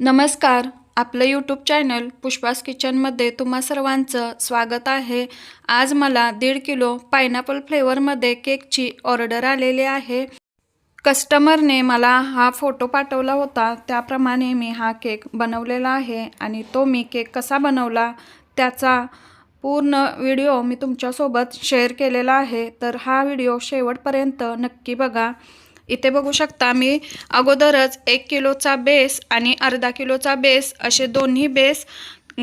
नमस्कार. आपलं YouTube channel Pushpa's किचनमध्ये तुम्हा सर्वांचं स्वागत आहे. आज मला दीड किलो पायनॅपल फ्लेवरमध्ये केकची ऑर्डर आलेली आहे. कस्टमरने मला हा फोटो पाठवला होता. त्याप्रमाणे मी हा केक बनवलेला आहे आणि तो मी केक कसा बनवला त्याचा पूर्ण व्हिडिओ मी तुमच्यासोबत शेअर केलेला आहे. तर हा व्हिडिओ शेवटपर्यंत नक्की बघा. इथे बघू शकता मी अगोदरच एक किलोचा बेस आणि अर्धा किलोचा बेस असे दोन्ही बेस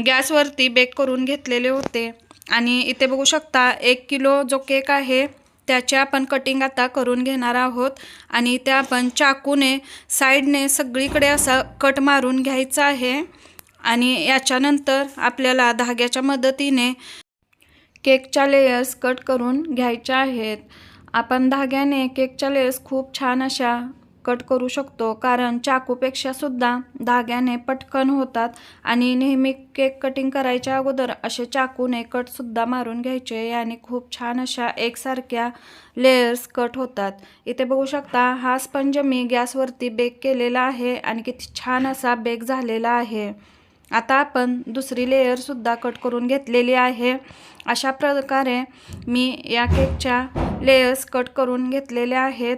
गॅसवरती बेक करून घेतलेले होते. आणि इथे बघू शकता एक किलो जो केक आहे त्याचे आपण कटिंग आता करून घेणार आहोत. आणि ते आपण चाकूने साईडने सगळीकडे असं कट मारून घ्यायचं आहे. आणि याच्यानंतर आपल्याला धाग्याच्या मदतीने केकच्या लेयर्स कट करून घ्यायच्या आहेत. आपण धाग्याने केकच्या लेस खूप छान अशा कट करू शकतो. कारण चाकूपेक्षा सुद्धा धाग्याने पटकन होतात आणि नेहमी केक कटिंग करायच्या अगोदर असे चाकूने कटसुद्धा मारून घ्यायचे याने खूप छान अशा एकसारख्या लेयर्स कट होतात. इथे बघू शकता हा स्पंज मी गॅसवरती बेक केलेला आहे आणि किती छान असा बेक झालेला आहे. आता आपण दुसरी लेयरसुद्धा कट करून घेतलेली आहे. अशा प्रकारे मी या केकच्या लेयर्स कट करून घेतलेल्या आहेत.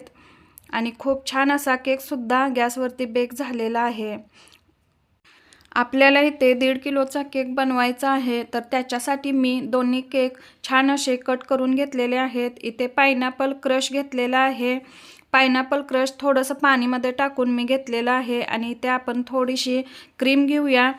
आणि खूप छान असा केकसुद्धा गॅसवरती बेक झालेला आहे. आपल्याला इथे दीड किलोचा केक बनवायचा आहे. तर त्याच्यासाठी मी दोन्ही केक छान असे कट करून घेतलेले आहेत. इथे पायनॅपल क्रश घेतलेला आहे. पायनॅपल क्रश थोडंसं पाणीमध्ये टाकून मी घेतलेलं आहे. आणि इथे आपण थोडीशी क्रीम घेऊया.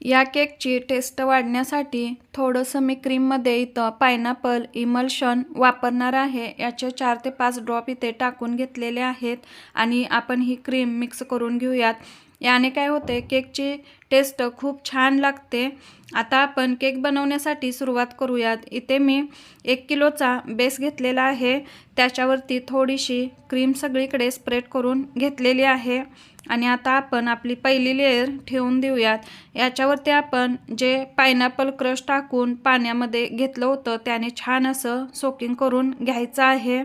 या केकची टेस्ट वाढण्यासाठी थोडंसं मी क्रीममध्ये इथं पायनॅपल इमल्शन वापरणार आहे. याचे चार ते पाच ड्रॉप इथे टाकून घेतलेले आहेत आणि आपण ही क्रीम मिक्स करून घेऊयात. याने काय होते केकची टेस्ट खूप छान लागते. आता आपण केक बनवण्यासाठी सुरुवात करूयात. इथे मी एक किलोचा बेस घेतलेला आहे. त्याच्यावरती थोडीशी क्रीम सगळीकडे स्प्रेड करून घेतलेली आहे. आणि आता आपण आपली पहिली लेअर ठेवून देऊयात. याच्यावरती आपण जे पायनॅपल क्रश टाकून पाण्यामध्ये घेतलं होतं त्याने छान असं सोकिंग करून घ्यायचं आहे.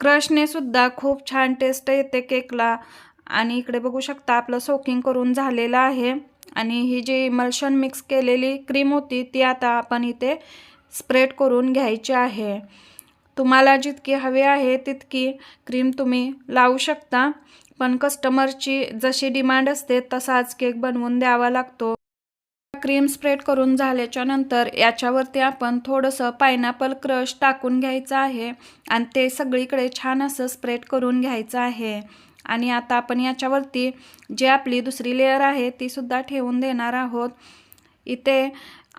क्रशने सुद्धा खूप छान टेस्ट येते केकला आणि इकडे बघू शकता आपलं सोकिंग करून झालेलं आहे. आणि ही जी इमल्शन मिक्स केलेली क्रीम होती ती आता आपण इथे स्प्रेड करून घ्यायची आहे. तुम्हाला जितकी हवी आहे तितकी क्रीम तुम्ही लावू शकता. पण कस्टमरची जशी डिमांड असते तसाच केक बनवून द्यावा लागतो. क्रीम स्प्रेड करून झाल्याच्यानंतर याच्यावरती आपण थोडंसं पायनॅपल क्रश टाकून घ्यायचं आहे आणि ते सगळीकडे छान असं स्प्रेड करून घ्यायचं आहे. आणि आता आपण याच्यावरती जी आपली दुसरी लेअर आहे ती सुद्धा ठेवून देणार आहोत. इथे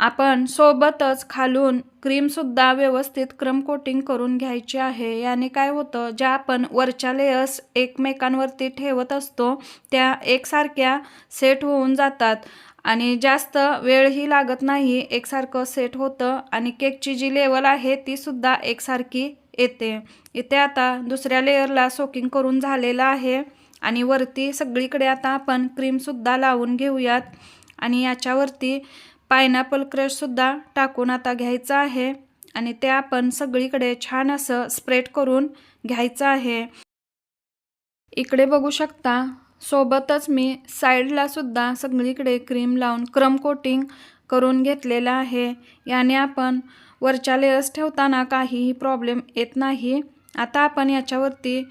आपण सोबतच खालून क्रीमसुद्धा व्यवस्थित क्रम कोटिंग करून घ्यायची आहे. याने काय होतं ज्या आपण वरच्या लेयर्स एकमेकांवरती ठेवत असतो त्या एकसारख्या सेट होऊन जातात. आणि जास्त वेळही लागत नाही एकसारखं सेट होतं आणि केकची जी लेवल आहे तीसुद्धा एकसारखी येते. इथे आता दुसऱ्या लेयरला सोकिंग करून झालेलं आहे आणि वरती सगळीकडे आता आपण क्रीमसुद्धा लावून घेऊयात. आणि याच्यावरती पायनॅपल क्रशसुद्धा टाकून आता घ्यायचं आहे. आणि ते आपण सगळीकडे छान असं स्प्रेड करून घ्यायचं आहे. इकडे बघू शकता सोबतच मी साईडला सुद्धा सगळीकडे क्रीम लावून क्रम कोटिंग करून घेतलेलं आहे. याने आपण वरच्या लेयर्स ठेवताना काहीही प्रॉब्लेम येत नाही. आता आपण याच्यावरती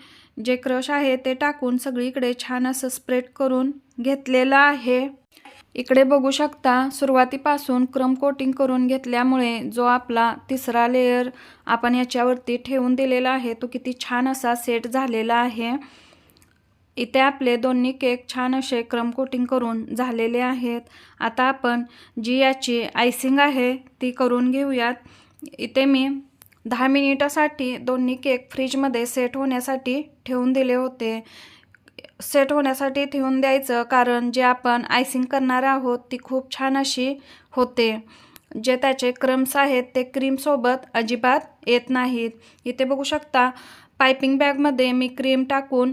जे क्रश आहे ते टाकून सगळीकडे छान असं स्प्रेड करून घेतलेलं आहे. इकडे बघू शकता सुरुवातीपासून क्रम कोटिंग करून घेतल्यामुळे जो आपला तिसरा लेयर आपण याच्यावरती ठेवून दिलेला आहे तो किती छान असा सेट झालेला आहे. इथे आपले दोन्ही केक छान असे क्रम कोटिंग करून झालेले आहेत. आता आपण जी याची आयसिंग आहे ती करून घेऊयात. इथे मी दहा मिनिटासाठी दोन्ही केक फ्रीजमध्ये सेट होण्यासाठी ठेवून दिले होते. सेट होण्यासाठी ठेवून द्यायचं कारण जे आपण आयसिंग करणार आहोत ती खूप छान अशी होते. जे त्याचे क्रम्स आहेत ते क्रीमसोबत अजिबात येत नाहीत. इथे बघू शकता पायपिंग बॅगमध्ये मी क्रीम टाकून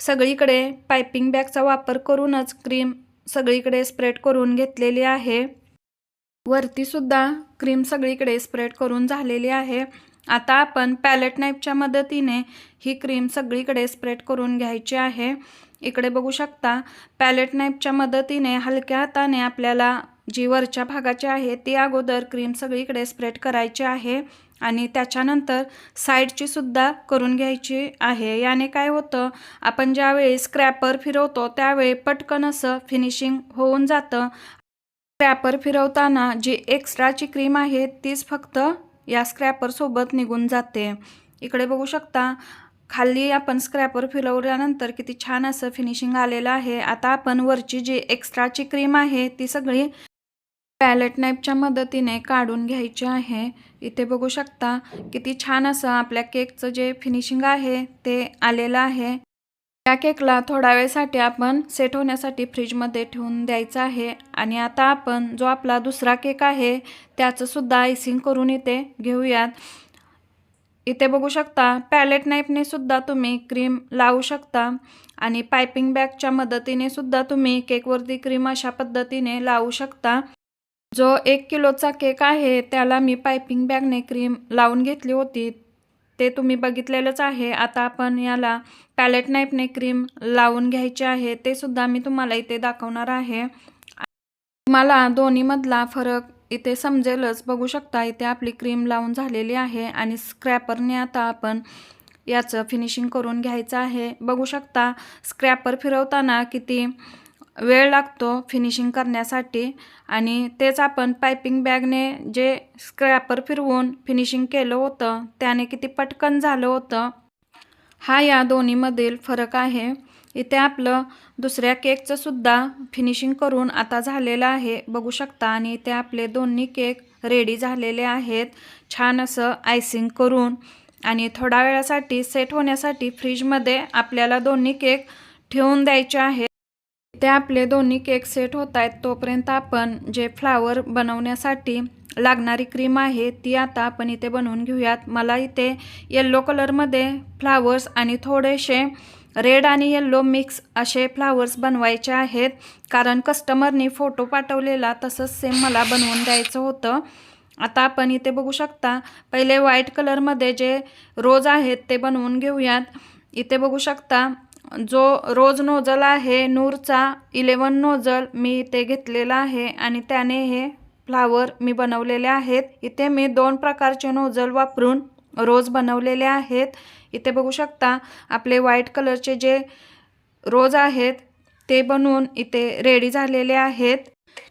सगळीकडे पायपिंग बॅगचा वापर करूनच क्रीम सगळीकडे स्प्रेड करून घेतलेली आहे. वरतीसुद्धा क्रीम सगळीकडे स्प्रेड करून झालेली आहे. आता आपण पॅलेट नाईपच्या मदतीने ही क्रीम सगळीकडे स्प्रेड करून घ्यायची आहे. इकडे बघू शकता पॅलेट नाईपच्या मदतीने हलक्या हाताने आपल्याला जी वरच्या भागाची आहे ती अगोदर क्रीम सगळीकडे स्प्रेड करायची आहे आणि त्याच्यानंतर साईडची सुद्धा करून घ्यायची आहे. याने काय होतं आपण ज्यावेळी स्क्रॅपर फिरवतो त्यावेळी पटकन असं फिनिशिंग होऊन जातं. स्क्रॅपर फिरवताना जी एक्स्ट्राची क्रीम आहे तीच फक्त या स्क्रॅपरसोबत निघून जाते. इकडे बघू शकता खाली आपण स्क्रॅपर फिरवल्यानंतर किती छान असं फिनिशिंग आलेलं आहे. आता आपण वरची जी एक्स्ट्राची क्रीम आहे ती सगळी पॅलेट नाईपच्या मदतीने काढून घ्यायची आहे. इथे बघू शकता किती छान असं आपल्या केकचं जे फिनिशिंग आहे ते आलेलं आहे. या केकला थोड्या वेळसाठी आपण सेट होण्यासाठी फ्रीजमध्ये ठेवून द्यायचं आहे. आणि आता आपण जो आपला दुसरा केक आहे त्याचं सुद्धा आयसिंग करून इथे घेऊयात. इथे बघू शकता पॅलेट नाईफने सुद्धा तुम्ही क्रीम लावू शकता आणि पायपिंग बॅगच्या मदतीने सुद्धा तुम्ही केकवरती क्रीम अशा पद्धतीने लावू शकता. जो एक किलोचा केक आहे त्याला मी पायपिंग बॅगने क्रीम लावून घेतली होती. ते तुम्ही बघितलेलंच आहे. आता आपण याला पॅलेट नाईफने क्रीम लावून घ्यायचे आहे. ते सुद्धा मी तुम्हाला इथे दाखवणार आहे. तुम्हाला दोन्हीमधला फरक इथे समजेलच. बघू शकता इथे आपली क्रीम लावून झालेली आहे आणि स्क्रॅपरने आता आपण याचं फिनिशिंग करून घ्यायचं आहे. बघू शकता स्क्रॅपर फिरवताना किती वेळ लागतो फिनिशिंग करण्यासाठी आणि तेच आपण पायपिंग बॅगने जे स्क्रॅपर फिरवून फिनिशिंग केलं होतं त्याने किती पटकन झालं होतं हा या दोन्हीमधील फरक आहे. इथे आपलं दुसऱ्या केकचंसुद्धा फिनिशिंग करून आता झालेलं आहे. बघू शकता. आणि इथे आपले दोन्ही केक रेडी झालेले आहेत. छान असं आयसिंग करून. आणि थोड्या वेळासाठी सेट होण्यासाठी फ्रीजमध्ये आपल्याला दोन्ही केक ठेवून द्यायचे आहेत. ते आपले दोन्ही केक सेट होत आहेत. तोपर्यंत आपण जे फ्लावर बनवण्यासाठी लागणारी क्रीम आहे ती आता आपण इथे बनवून घेऊयात. मला इथे येल्लो कलरमध्ये फ्लावर्स आणि थोडेसे रेड आणि येल्लो मिक्स असे फ्लावर्स बनवायचे आहेत. कारण कस्टमरनी फोटो पाठवलेला तसंच सेम मला बनवून द्यायचं होतं. आता आपण इथे बघू शकता पहिले व्हाईट कलरमध्ये जे रोज आहेत ते बनवून घेऊयात. इथे बघू शकता जो रोज नोजल आहे नूरचा इलेवन नोजल मी इथे घेतलेला आहे आणि त्याने हे फ्लावर मी बनवलेले आहेत. इथे मी दोन प्रकारचे नोजल वापरून रोज बनवलेले आहेत. इथे बघू शकता आपले व्हाईट कलरचे जे रोज आहेत ते बनवून इथे रेडी झालेले आहेत.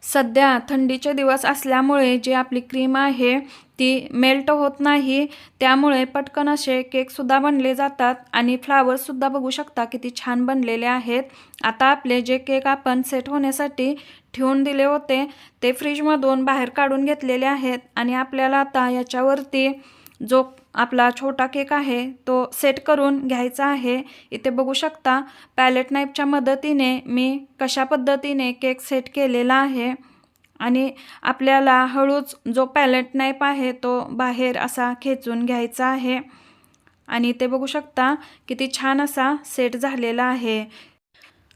सध्या थंडीचे दिवस असल्यामुळे जी आपली क्रीम आहे ती मेल्ट होत नाही. त्यामुळे पटकन असे केकसुद्धा बनले जातात आणि फ्लावर्ससुद्धा बघू शकता किती छान बनलेले आहेत. आता आपले जे केक आपण सेट होण्यासाठी ठेवून दिले होते ते फ्रीजमधून बाहेर काढून घेतलेले आहेत आणि आपल्याला आता याच्यावरती जो आपला छोटा केक आहे तो सेट करून घ्यायचा आहे. इथे बघू शकता पॅलेट नाईफच्या मदतीने मी कशा पद्धतीने केक सेट केलेला आहे. आणि आपल्याला हळूच जो पॅलेट नाईप आहे तो बाहेर असा खेचून घ्यायचा आहे. आणि ते बघू शकता किती छान असा सेट झालेला आहे.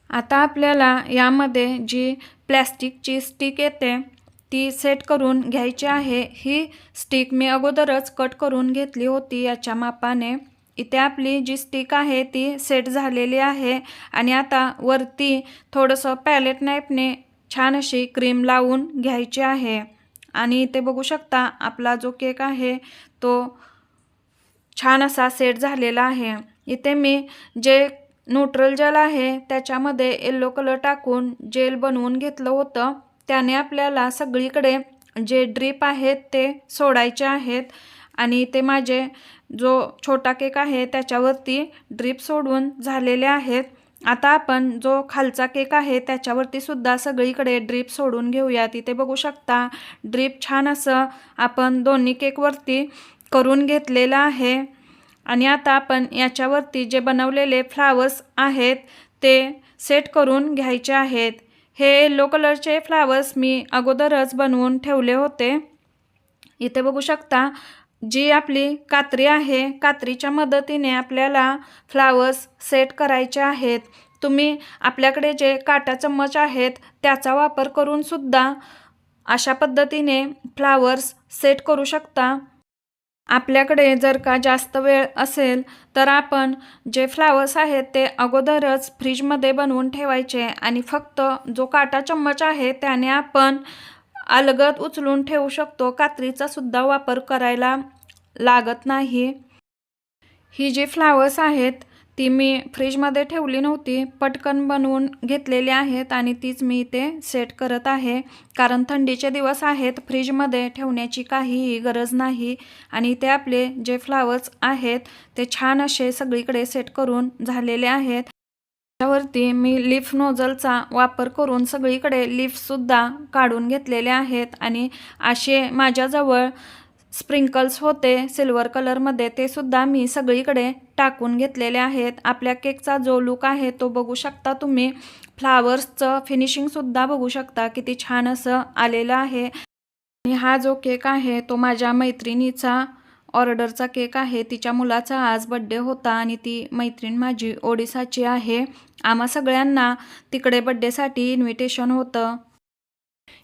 आता आपल्याला यामध्ये जी प्लॅस्टिकची स्टिक येते ती सेट करून घ्यायची आहे. ही स्टिक मी अगोदरच कट करून घेतली होती याच्या मापाने. इथे आपली जी स्टिक आहे ती सेट झालेली आहे. आणि आता वरती थोडंसं पॅलेट नाईपने छान अशी क्रीम लावून घ्यायची आहे. आणि इथे बघू शकता आपला जो केक आहे तो छान असा सेट झालेला आहे. इथे मी जे न्यूट्रल जेल आहे त्याच्यामध्ये येल्लो कलर टाकून जेल बनवून घेतलं होतं. त्याने आपल्याला सगळीकडे जे ड्रीप आहेत ते सोडायचे आहेत आणि ते माझे जो छोटा केक आहे त्याच्यावरती ड्रीप सोडून झालेले आहेत. आता आपण जो खालचा केक आहे त्याच्यावरती सुद्धा सगळीकडे ड्रीप सोडून घेऊया. तिथे बघू शकता ड्रीप छान असं आपण दोन्ही केकवरती करून घेतलेलं आहे. आणि आता आपण याच्यावरती जे बनवलेले फ्लावर्स आहेत ते सेट करून घ्यायचे आहेत. हे येल्लो कलरचे फ्लावर्स मी अगोदरच बनवून ठेवले होते. इथे बघू शकता जी आपली कात्री आहे कात्रीच्या मदतीने आपल्याला फ्लावर्स सेट करायचे आहेत. तुम्ही आपल्याकडे जे काटा चम्मच आहेत त्याचा वापर करून सुद्धा अशा पद्धतीने फ्लावर्स सेट करू शकता. आपल्याकडे जर का जास्त वेळ असेल तर आपण जे फ्लावर्स आहेत ते अगोदरच फ्रीजमध्ये बनवून ठेवायचे आणि फक्त जो काटा चम्मच आहे त्याने आपण अलगद उचलून ठेवू शकतो. कात्रीचा सुद्धा वापर करायला लागत नाही. ही जी फ्लावर्स आहेत ती मी फ्रीजमध्ये ठेवली नव्हती पटकन बनवून घेतलेली आहेत आणि तीच मी इथे सेट करत आहे. कारण थंडीचे दिवस आहेत फ्रीजमध्ये ठेवण्याची काहीही गरज नाही आणि ते आपले जे फ्लावर्स आहेत ते छान असे सगळीकडे सेट करून झालेले आहेत. त्यावरती मी लिफ नोझलचा वापर करून सगळीकडे लिफसुद्धा काढून घेतलेले आहेत आणि असे माझ्याजवळ स्प्रिंकल्स होते सिल्वर कलरमध्ये ते सुद्धा मी सगळीकडे टाकून घेतलेले आहेत. आपल्या केकचा जो लुक आहे तो बघू शकता तुम्ही. फ्लावर्सचं फिनिशिंगसुद्धा बघू शकता. किती छान असं आलेलं आहे. आणि हा जो केक आहे तो माझ्या मैत्रिणीचा ऑर्डरचा केक आहे. तिच्या मुलाचा आज बड्डे होता आणि ती मैत्रीण माझी ओडिसाची आहे. आम्हा सगळ्यांना तिकडे बड्डेसाठी इन्व्हिटेशन होतं.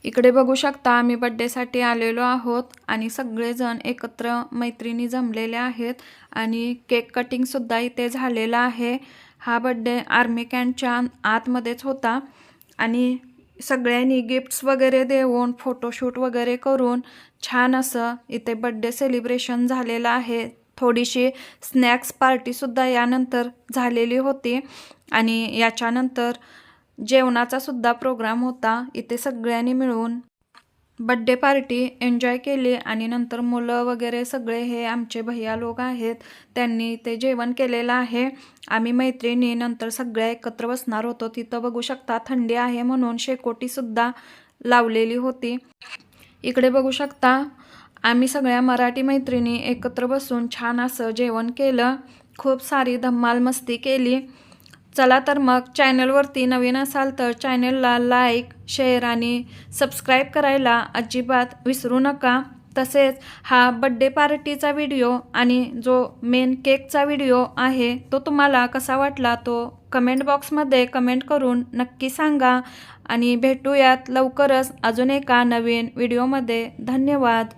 इकडे बघू शकता आम्ही बड्डेसाठी आलेलो आहोत आणि सगळेजण एकत्र मैत्रिणी जमलेले आहेत आणि केक कटिंगसुद्धा इथे झालेला आहे. हा बड्डे आर्मी कॅन्टच्या आतमध्येच होता आणि सगळ्यांनी गिफ्ट्स वगैरे देऊन फोटोशूट वगैरे करून छान असं इथे बड्डे सेलिब्रेशन झालेलं आहे. थोडीशी स्नॅक्स पार्टीसुद्धा यानंतर झालेली होती आणि याच्यानंतर जेवणाचा सुद्धा प्रोग्राम होता इथे सगळ्यांनी मिळून. बड्डे पार्टी एन्जॉय केली आणि नंतर मुलं वगैरे सगळे हे आमचे भैया लोक आहेत त्यांनी ते जेवण केलेलं आहे. आम्ही मैत्रिणी नंतर सगळ्या एकत्र बसणार होतो. तिथं बघू शकता थंडी आहे म्हणून शेकोटीसुद्धा लावलेली होती. इकडे बघू शकता आम्ही सगळ्या मराठी मैत्रिणी एकत्र बसून छान असं जेवण केलं. खूप सारी धम्माल मस्ती केली. चला तर मग चॅनलवरती नवीन असाल तर चॅनलला लाईक शेअर आणि सबस्क्राईब करायला अजिबात विसरू नका. तसेच हा बड्डे पार्टीचा व्हिडिओ आणि जो मेन केकचा व्हिडिओ आहे तो तुम्हाला कसा वाटला तो कमेंट बॉक्समध्ये कमेंट करून नक्की सांगा. आणि भेटूयात लवकरच अजून एका नवीन व्हिडिओमध्ये. धन्यवाद.